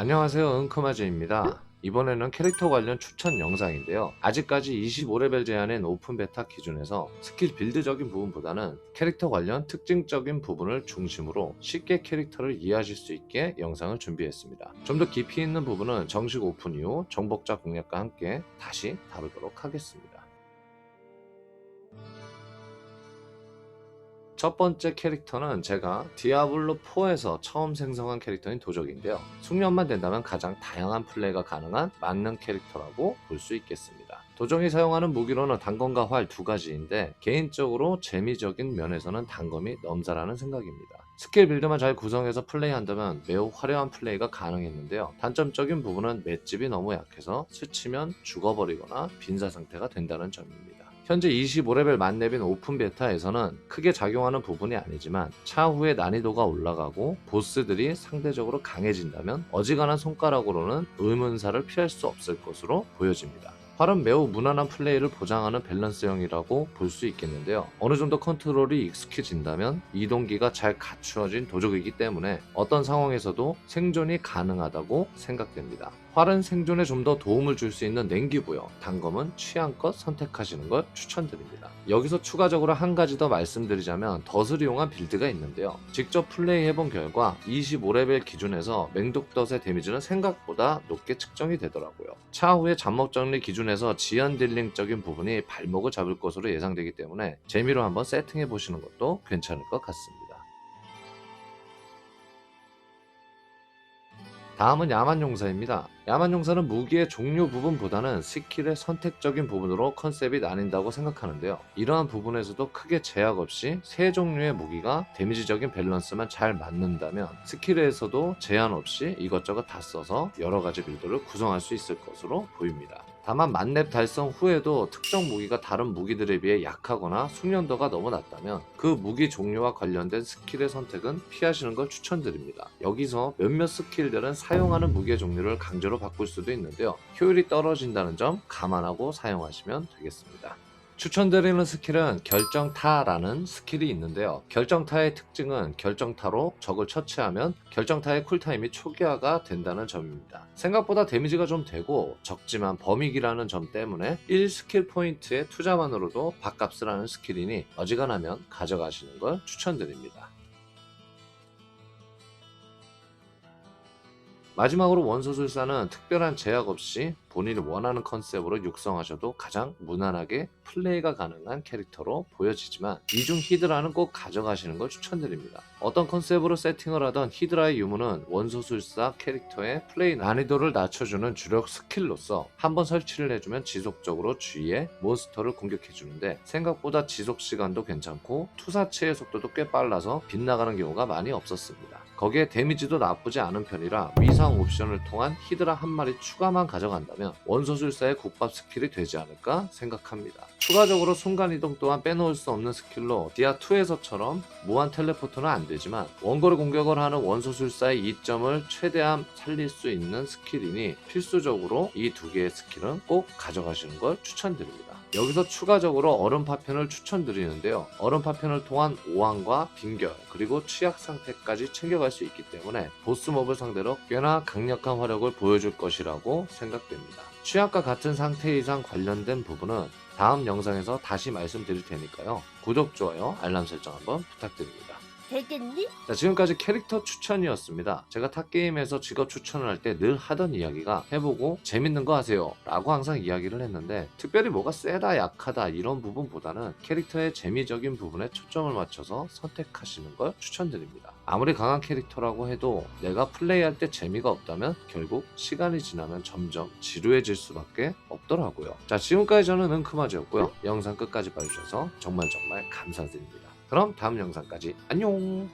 안녕하세요 은크마즈입니다. 이번에는 캐릭터 관련 추천 영상인데요. 아직까지 25레벨 제한인 오픈 베타 기준에서 스킬 빌드적인 부분보다는 캐릭터 관련 특징적인 부분을 중심으로 쉽게 캐릭터를 이해하실 수 있게 영상을 준비했습니다. 좀 더 깊이 있는 부분은 정식 오픈 이후 정복자 공략과 함께 다시 다루도록 하겠습니다 첫 번째 캐릭터는 제가 디아블로 4에서 처음 생성한 캐릭터인 도적인데요. 숙련만 된다면 가장 다양한 플레이가 가능한 맞는 캐릭터라고 볼 수 있겠습니다. 도적이 사용하는 무기로는 단검과 활 두 가지인데 개인적으로 재미적인 면에서는 단검이 넘사라는 생각입니다. 스킬 빌드만 잘 구성해서 플레이한다면 매우 화려한 플레이가 가능했는데요. 단점적인 부분은 맷집이 너무 약해서 스치면 죽어버리거나 빈사 상태가 된다는 점입니다. 현재 25레벨 만렙인 오픈 베타에서는 크게 작용하는 부분이 아니지만 차후에 난이도가 올라가고 보스들이 상대적으로 강해진다면 어지간한 손가락으로는 의문사를 피할 수 없을 것으로 보여집니다. 활은 매우 무난한 플레이를 보장하는 밸런스형이라고 볼 수 있겠는데요. 어느 정도 컨트롤이 익숙해진다면 이동기가 잘 갖추어진 도적이기 때문에 어떤 상황에서도 생존이 가능하다고 생각됩니다. 활은 생존에 좀 더 도움을 줄 수 있는 냉기부여, 단검은 취향껏 선택하시는 걸 추천드립니다. 여기서 추가적으로 한 가지 더 말씀드리자면 덫을 이용한 빌드가 있는데요. 직접 플레이해본 결과 25레벨 기준에서 맹독덫의 데미지는 생각보다 높게 측정이 되더라고요. 차후에 잠목 정리 기준에 서 지연 딜링적인 부분이 발목을 잡을 것으로 예상되기 때문에 재미로 한번 세팅해 보시는 것도 괜찮을 것 같습니다. 다음은 야만용사입니다. 야만용사는 무기의 종류 부분보다는 스킬의 선택적인 부분으로 컨셉이 나뉜다고 생각하는데요. 이러한 부분에서도 크게 제약 없이 세 종류의 무기가 데미지적인 밸런스만 잘 맞는다면 스킬에서도 제한 없이 이것저것 다 써서 여러 가지 빌드를 구성할 수 있을 것으로 보입니다. 다만 만렙 달성 후에도 특정 무기가 다른 무기들에 비해 약하거나 숙련도가 너무 낮다면 그 무기 종류와 관련된 스킬의 선택은 피하시는 걸 추천드립니다. 여기서 몇몇 스킬들은 사용하는 무기의 종류를 강제로 바꿀 수도 있는데요. 효율이 떨어진다는 점 감안하고 사용하시면 되겠습니다. 추천드리는 스킬은 결정타라는 스킬이 있는데요. 결정타의 특징은 결정타로 적을 처치하면 결정타의 쿨타임이 초기화가 된다는 점입니다. 생각보다 데미지가 좀 되고 적지만 범위기라는 점 때문에 1스킬 포인트의 투자만으로도 밥값을 하는 스킬이니 어지간하면 가져가시는 걸 추천드립니다. 마지막으로 원소술사는 특별한 제약 없이 본인이 원하는 컨셉으로 육성하셔도 가장 무난하게 플레이가 가능한 캐릭터로 보여지지만 이중 히드라는 꼭 가져가시는 걸 추천드립니다. 어떤 컨셉으로 세팅을 하던 히드라의 유무는 원소술사 캐릭터의 플레이 난이도를 낮춰주는 주력 스킬로서 한번 설치를 해주면 지속적으로 주위에 몬스터를 공격해주는데 생각보다 지속 시간도 괜찮고 투사체의 속도도 꽤 빨라서 빗나가는 경우가 많이 없었습니다. 거기에 데미지도 나쁘지 않은 편이라 위상 옵션을 통한 히드라 한 마리 추가만 가져간다면 원소술사의 국밥 스킬이 되지 않을까 생각합니다. 추가적으로 순간이동 또한 빼놓을 수 없는 스킬로 디아2에서처럼 무한 텔레포트는 안 되지만 원거리 공격을 하는 원소술사의 이점을 최대한 살릴 수 있는 스킬이니 필수적으로 이 두 개의 스킬은 꼭 가져가시는 걸 추천드립니다. 여기서 추가적으로 얼음 파편을 추천드리는데요. 얼음 파편을 통한 오한과 빈결 그리고 취약 상태까지 챙겨갈 수 있기 때문에 보스몹을 상대로 꽤나 강력한 화력을 보여줄 것이라고 생각됩니다. 취약과 같은 상태 이상 관련된 부분은 다음 영상에서 다시 말씀드릴 테니까요. 구독, 좋아요, 알람 설정 한번 부탁드립니다. 되겠니? 자, 지금까지 캐릭터 추천이었습니다. 제가 탑게임에서 직업 추천을 할 때 늘 하던 이야기가 해보고 재밌는 거 하세요 라고 항상 이야기를 했는데 특별히 뭐가 세다 약하다 이런 부분보다는 캐릭터의 재미적인 부분에 초점을 맞춰서 선택하시는 걸 추천드립니다. 아무리 강한 캐릭터라고 해도 내가 플레이할 때 재미가 없다면 결국 시간이 지나면 점점 지루해질 수밖에 없더라고요. 자 지금까지 저는 은크마즈였고요. 영상 끝까지 봐주셔서 정말 정말 감사드립니다. 그럼 다음 영상까지 안녕